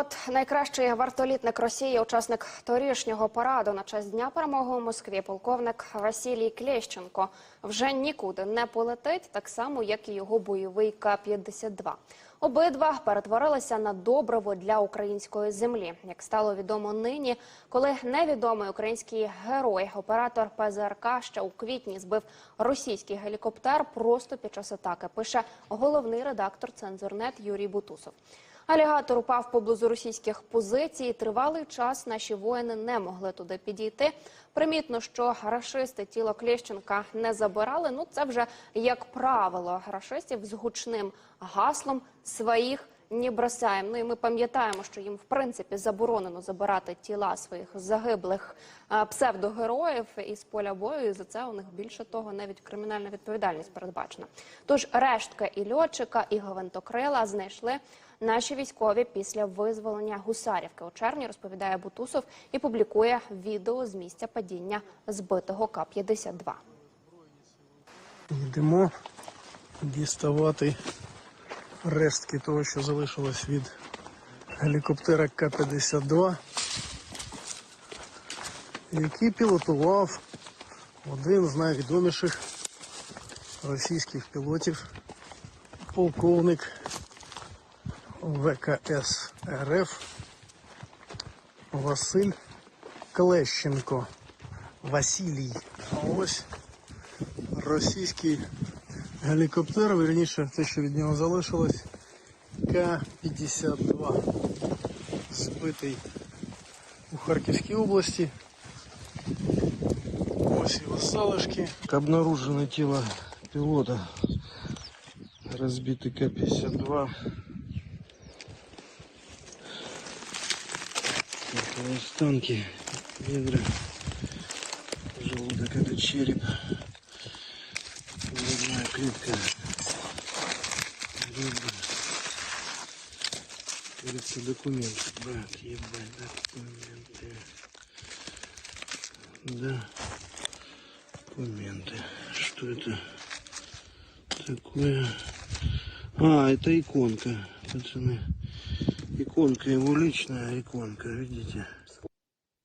от найкращий вартолітник Росії, учасник торішнього параду на честь дня перемоги у Москві, полковник Василій Клєщенко, вже нікуди не полетить, так само як і його бойовий К-52. Обидва перетворилися на добриво для української землі. Як стало відомо нині, коли невідомий український герой, оператор ПЗРК, ще у квітні збив російський гелікоптер просто під час атаки. Пише головний редактор цензурнет Юрій Бутусов. Алігатор упав поблизу російських позицій. Тривалий час наші воїни не могли туди підійти. Примітно, що рашисти тіло Кліщенка не забирали. Ну це вже як правило рашистів з гучним гаслом своїх. Не бросаємо. Ну і ми пам'ятаємо, що їм в принципі заборонено забирати тіла своїх загиблих псевдогероїв із поля бою. І за це у них більше того, навіть кримінальна відповідальність передбачена. Тож рештки і льотчика, і гвинтокрила знайшли наші військові після визволення Гусарівки. У червні розповідає Бутусов і публікує відео з місця падіння збитого К-52. Йдемо діставати рештки того, що залишилось від гелікоптера К-52, який пілотував один з найвідоміших російських пілотів, полковник ВКС РФ Василь Клещенко. Василій. Ось російський гелікоптер, верніше те, що від нього залишилось, К-52, збитий у Харківській області. Ось його залишки. Обнаружено тело пилота. Разбитый К-52. Около останки, бедра, желудок, это череп, грудная клетка, ребра. Говорится, документы, брат, ебать, документы. Да, документы. Что это такое? А, это иконка, пацаны. Иконка, его личная иконка, видите?